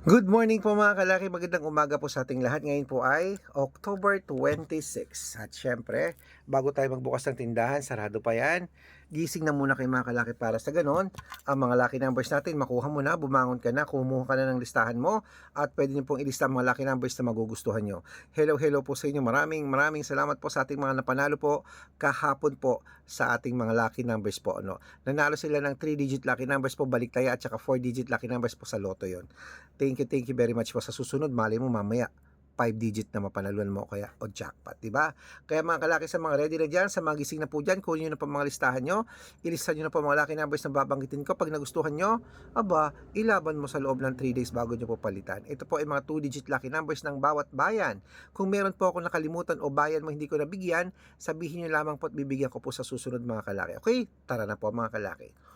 Good morning po mga kalaki, magandang umaga po sa ating lahat. Ngayon po ay October 26. At syempre, bago tayo magbukas ng tindahan, sarado pa yan. Gising na muna kayo mga kalaki para sa ganon. Ang mga lucky numbers natin, makuha mo na, bumangon ka na, kumuha ka na ng listahan mo. At pwede niyo pong ilista ang mga lucky numbers na magugustuhan nyo. Hello, hello po sa inyo. Maraming, maraming salamat po sa ating mga napanalo po kahapon po sa ating mga lucky numbers po. Ano. Nanalo sila ng 3-digit lucky numbers po, baliktaya at saka 4-digit lucky numbers po sa loto yon. Thank you, thank you very much po sa susunod. Mali mo mamaya 5 digit na mapanaluan mo kaya o jackpot, di ba? Kaya mga kalaki sa mga ready na dyan, sa mga gising na po dyan, kunin nyo na po mga listahan nyo, ilista nyo na po mga lucky numbers na babanggitin ko. Pag nagustuhan nyo, aba, ilaban mo sa loob ng 3 days bago nyo po palitan. Ito po ay mga 2 digit lucky numbers ng bawat bayan. Kung meron po ako nakalimutan o bayan mo hindi ko nabigyan, sabihin nyo lamang po at bibigyan ko po sa susunod mga kalaki. Okay? Tara na po mga kalaki.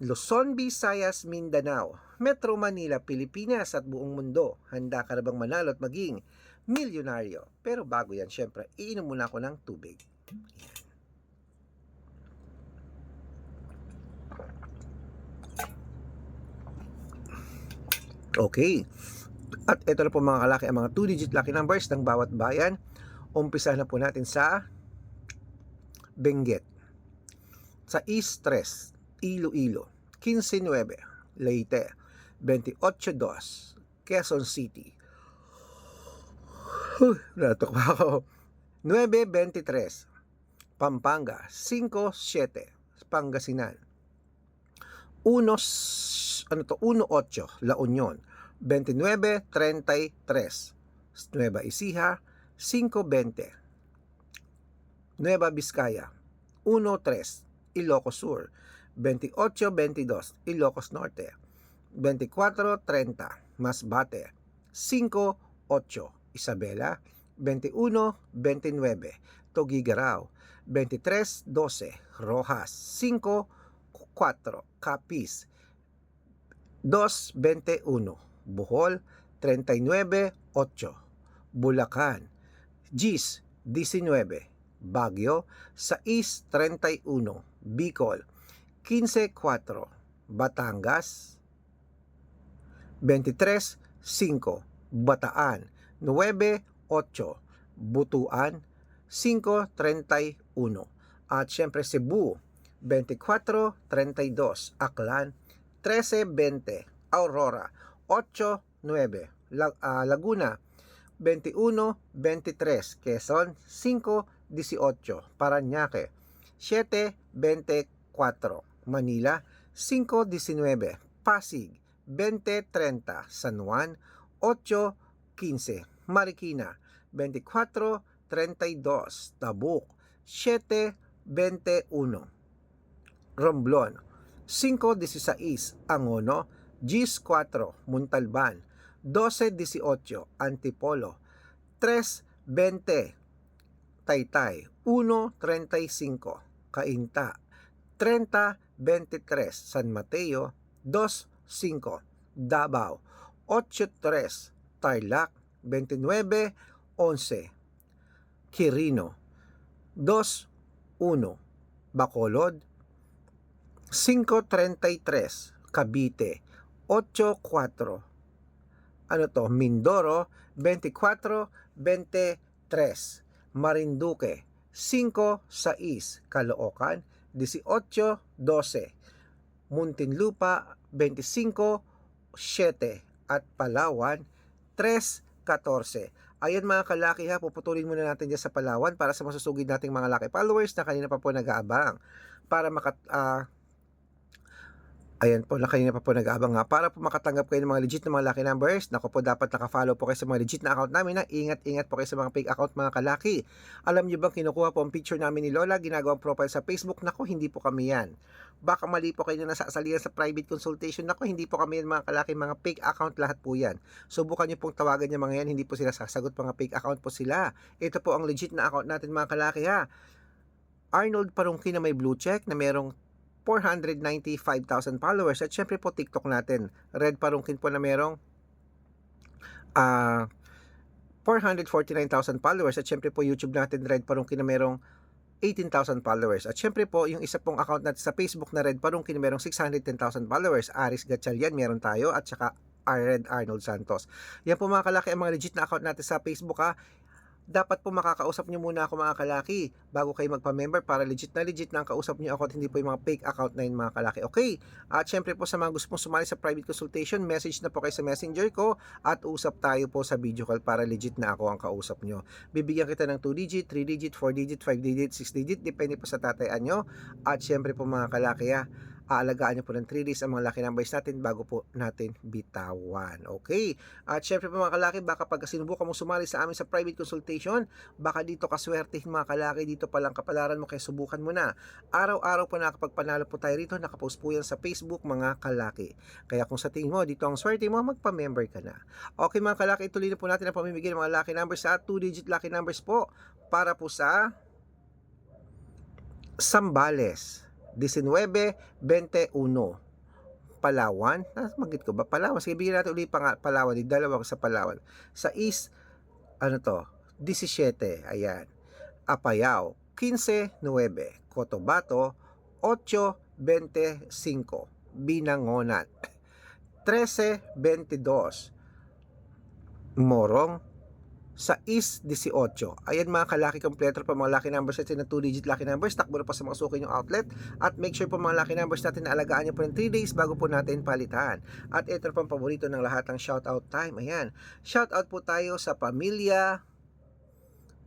Luzon, Visayas, Mindanao, Metro Manila, Pilipinas at buong mundo. Handa ka na bang manalo at maging milyonaryo? Pero bago yan, syempre, iinom muna ako ng tubig. Yan. Okay. At ito na po mga kalaki ang mga 2-digit lucky numbers ng bawat bayan. Umpisa na po natin sa Benguet. Sa East 3, Iloilo. 15-9, Leyte. 28-2, Quezon City. Huh, natok pa ako. 9-23, Pampanga. 5-7, Pangasinan. 1, ano to, 1-8, La Union. 29-33, Nueva Ecija. 5-20, Nueva Vizcaya. 1-3, Ilocos Sur. 28-22, Ilocos Norte. 24-30, Masbate. 5-8, Isabela. 21-29, Togigaraw. 23-12, Rojas. 5-4, Capiz. 2-21, Bohol. 39-8, Bulacan. Gis, 19, Baguio. 6-31, Bicol. 15-4, Batangas. 23-5, Bataan. 9-8, Butuan. 5-31. At syempre Cebu, 24-32, Aklan. 13-20, Aurora. 8-9, Lag- ah, Laguna. 21-23, Quezon. 5-18, Paranaque. 7-24, Manila 5.19, Pasig 20.30, San Juan 8.15, Marikina 24.32, Tabuk 7.21, Romblon 5.16, Angono Gis 4, Muntalban 12.18, Antipolo 3.20, Taytay 1.35, Kainta 30 23, San Mateo 2.5, Davao. 8.3, Tarlac 29.11, Quirino. 2.1, Bacolod. 5.33, Cavite. 8.4, ano to, Mindoro, 24-23. Marinduque, 5-6. Caloocan, 18-12, Muntinlupa. 25-7, at Palawan. 3-14. Ayan mga kalaki ha, puputulin muna natin dyan sa Palawan para sa masusugid nating mga laki followers na kanina pa po nag-aabang. Para makat, ah, Ayan po, na kanina pa po nag-aabang nga. Para po makatanggap kayo ng mga legit na mga lucky numbers, nako po dapat nakafollow po kayo sa mga legit na account namin na ingat-ingat po kayo sa mga fake account mga kalaki. Alam niyo bang kinukuha po ang picture namin ni Lola, ginagawang profile sa Facebook? Nako, hindi po kami yan. Baka mali po kayo na nasasalihan sa private consultation. Nako, hindi po kami yan mga kalaki, mga fake account lahat po yan. Subukan niyo pong tawagan niya mga yan, hindi po sila sasagot, mga fake account po sila. Ito po ang legit na account natin mga kalaki ha. Arnold Parungki na may blue check na merong 495,000 followers at syempre po TikTok natin Red Parungkin po na merong ah 449,000 followers at syempre po YouTube natin Red Parungkin na merong 18,000 followers. At syempre po, yung isa pong account natin sa Facebook na Red Parungkin, merong 610,000 followers. Aris Gatchalian, meron tayo. At saka Red Arnold Santos. Yan po mga kalaki ang mga legit na account natin sa Facebook ha. Dapat po makakausap nyo muna ako mga kalaki bago kayo magpa-member para legit na legit na ang kausap nyo ako at hindi po yung mga fake account na yun mga kalaki. Okay? At syempre po sa mga gusto pong sumali sa private consultation, message na po kayo sa messenger ko at usap tayo po sa video call para legit na ako ang kausap nyo. Bibigyan kita ng 2 digit, 3 digit, 4 digit, 5 digit, 6 digit, depende po sa tatayaan nyo. At syempre po mga kalaki ha, aalagaan nyo po ng 3 days ang mga lucky numbers natin bago po natin bitawan. Okay? At syempre po mga kalaki, baka pag sinubukan mo sumali sa amin sa private consultation, baka dito kaswertehin mga kalaki, dito palang kapalaran mo kaya subukan mo na. Araw-araw po nakapagpanalo po tayo rito, nakapost po yan sa Facebook mga kalaki. Kaya kung sa tingin mo, dito ang swerte mo, magpa-member ka na. Okay mga kalaki, ituloy na po natin ang pamimigay ng mga lucky numbers sa 2-digit lucky numbers po para po sa Sambales. 19-21 Palawan? Ah, magit ko ba? Palawan. Sige bigyan natin ulit pang Palawan. Di dalawa ko sa Palawan. Sa East ano to? 17 ayan. Apayao 15-9 Cotabato 8-25 Binangonan. 13-22 Morong sa is 18. Ayan mga kalaki kompleto pa mga lucky numbers natin na 2 digit lucky numbers. Takbo na pa sa mga suki yung outlet. At make sure po mga lucky numbers natin na alagaan nyo po ng 3 days bago po natin palitan. At ito pang paborito ng lahat ng shoutout time. Ayan. Shoutout po tayo sa pamilya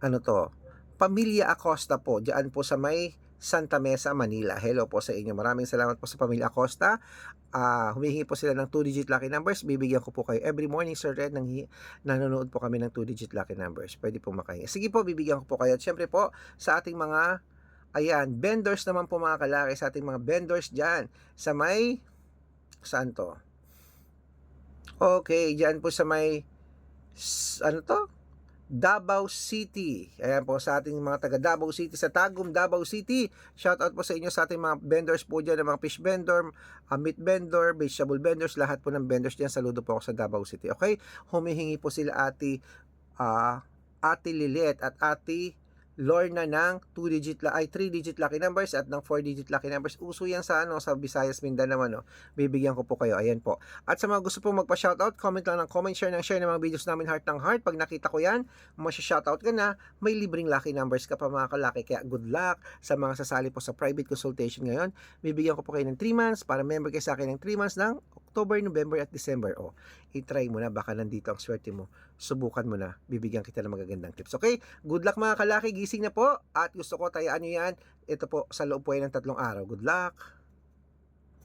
ano to? Pamilya Acosta po. Diyan po sa may Santa Mesa, Manila. Hello po sa inyo. Maraming salamat po sa Pamilya Acosta. Ah, humihingi po sila ng 2-digit lucky numbers. Bibigyan ko po kayo every morning, Sir Red, nang nanonood po kami ng 2-digit lucky numbers. Pwede po makahingi. Sige po, bibigyan ko po kayo. At syempre po, sa ating mga, ayan, vendors naman po mga kalaki, sa ating mga vendors dyan, sa may, saan to? Okay, dyan po sa may, ano to? Davao City. Ayan po sa ating mga taga Davao City sa Tagum, Davao City. Shout out po sa inyo sa ating mga vendors po dyan, mga fish vendor, uh, meat vendor, vegetable vendors, lahat po ng vendors dyan. Saludo po ako sa Davao City. Okay? Humihingi po sila ati ah Ate Lilet at Ate Lorna ng 2 digit la ay 3 digit lucky numbers at ng 4 digit lucky numbers. Uso yan sa ano sa Visayas Mindanao ano. Bibigyan ko po kayo. Ayan po. At sa mga gusto pong magpa-shoutout, comment lang ng comment, share ng share ng mga videos namin heart ng heart. Pag nakita ko yan, masya-shoutout ka na, may libreng lucky numbers ka pa mga kalaki. Kaya good luck sa mga sasali po sa private consultation ngayon. Bibigyan ko po kayo ng 3 months para member kayo sa akin ng 3 months ng October, November at December. O, i-try mo na. Baka nandito ang swerte mo. Subukan mo na. Bibigyan kita ng magagandang tips. Okay? Good luck mga kalaki. Gising na po. At gusto ko tayaan nyo yan. Ito po sa loob po ng tatlong araw. Good luck.